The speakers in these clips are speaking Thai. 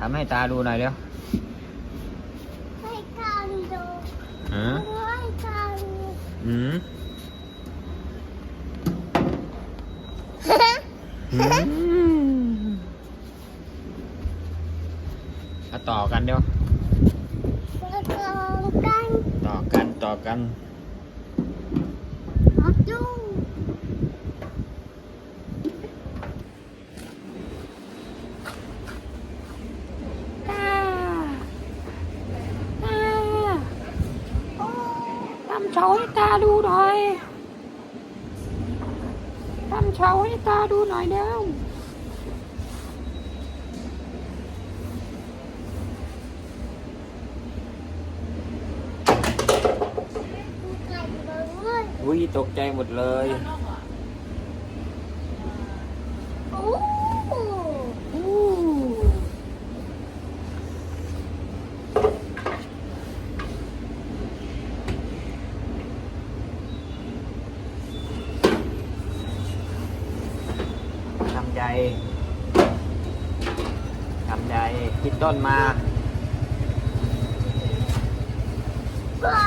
ทำให้ตาดูหน่อยเร็วให้กันดูอืมให้กันอืมมาต่อกันเดี๋ยวแล้วก็กัน ต่อกัน ต่อกันเอาจุ้ง ตาตา โอ้ ทำ เฉาให้ตาดูหน่อยทำเฉาให้ตาดูหน่อยเร็วไก่เบิ้งเลยอุ้ยตกใจหมดเลย โอ้ อู้ ทำใจทำใจ คิดต้นมาปลา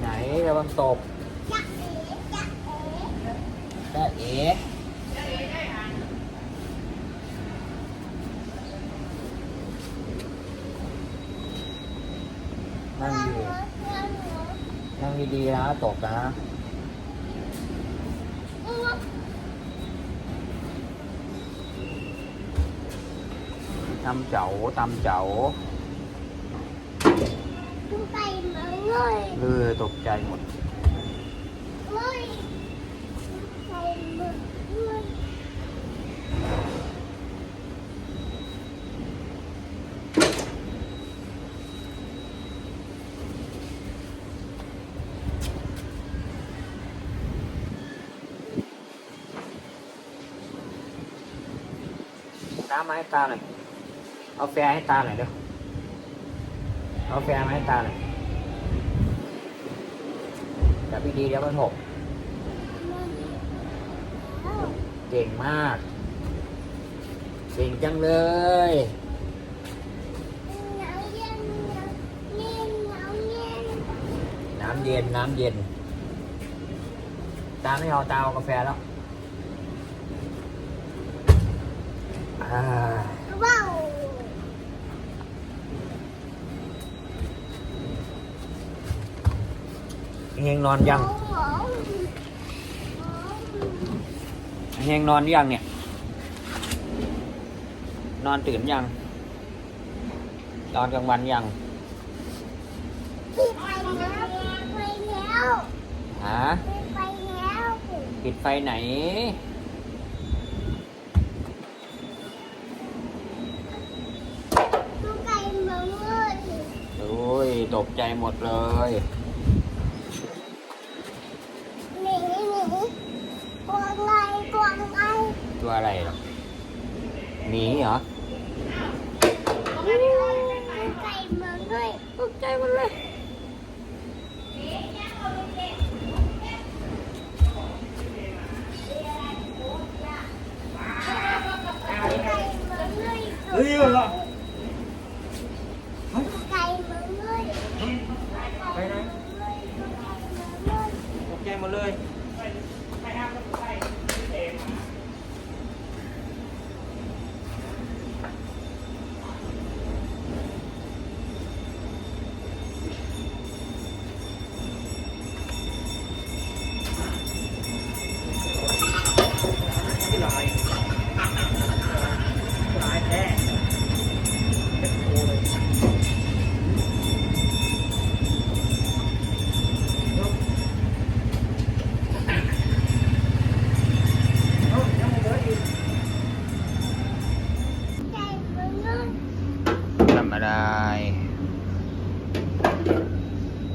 ไหนระวังตกจักเอ๋จักเอ๋แม่เอ๋ นั่งดีนั่งดีๆนะตกนะตำเจ๋าตำเจ๋าดูไก่เบิ้งเลยเรือตกใจหมด เลยไก่เบิ้งเลย น้ำมาให้ตาหน่อย เอาแฟให้ตาหน่อยเดี๋ยวเอาแฟมาให้ตาหน่อยจับพี่ดีเดี๋ยวมันหก เก่งมาก เก่งจังเลยน้ำเย็นน้ำเย็น ตาไม่เอาตาเอากาแฟแล้ว อ่าว้าวเฮงนอนยังหอมหอมเฮงนอนยังเนี่ย นอนตื่นยัง นอนกลางวันยังปิดไฟแล้วปิดไฟแล้วฮะปิดไฟแล้วปิดไฟไหน ดูไก่เบิ้งเลย โอ้ย ต กใจหมดเลยหนีหนีกวางไงกวางไงตัวอะไรหรอหมีเหรอดูไก่เบิ้งเลยตกใจหมดเลย ไก่เบิ้งเลย เฮ้ยเหรอ ไก่เบิ้งเลย ไปไหนตกใจ หมดเลย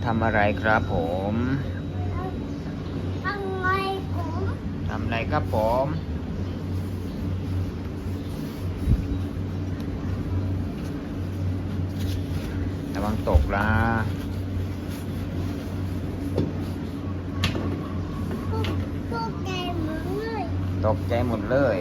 ทำอะไรครับผมทำอะไรผมทำอะไรครับผมระวังตกละตกใจหมดเลย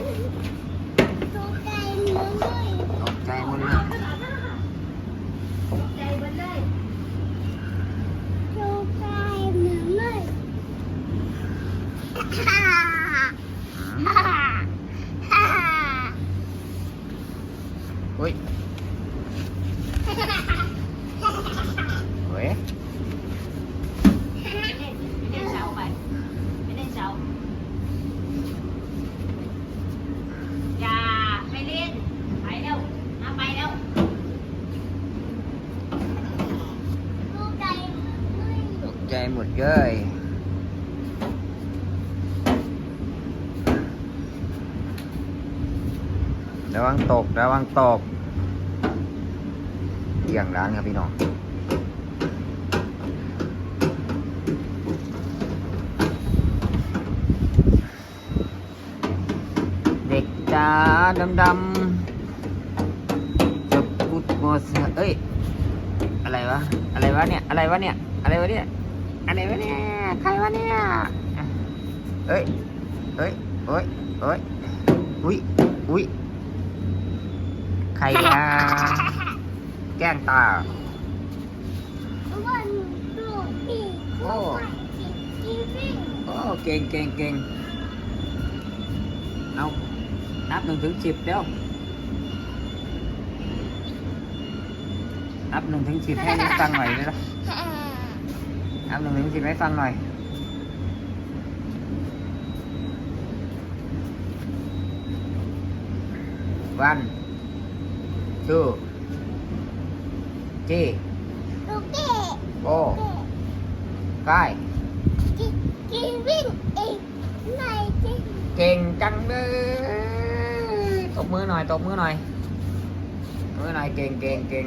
ใจหมดเลยระวังตกระวังตกเกี่ยงร้านครับพี่น้องเด็กจ้าดำดำจะพูดโมเสเอ้ย อะไรวะ อะไรวะเนี่ย อะไรวะเนี่ย อะไรวะเนี่ย อะไรวะเนี่ย ใครวะเนี่ยเอ้ยเอ้ยเอ้ยเอ้ยอุ้ยอุ้ยใครอะแกล้งตาวันตัวอีกโอ้อีวิ่งโอ้เก่งเก่งเก่งเอานับหนึ่งถึงสิบเดี๋ยวนับหนึ่งถึงสิบให้ฟังหน่อยเลยนะนับหนึ่ em đừng đến thì máy phân này one, two, three, four, five. Kiền căng đó tục mưa này tột mưa này mưa này kiền kiền kiền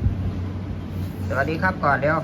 สวัสดีครับก่อนเร็ว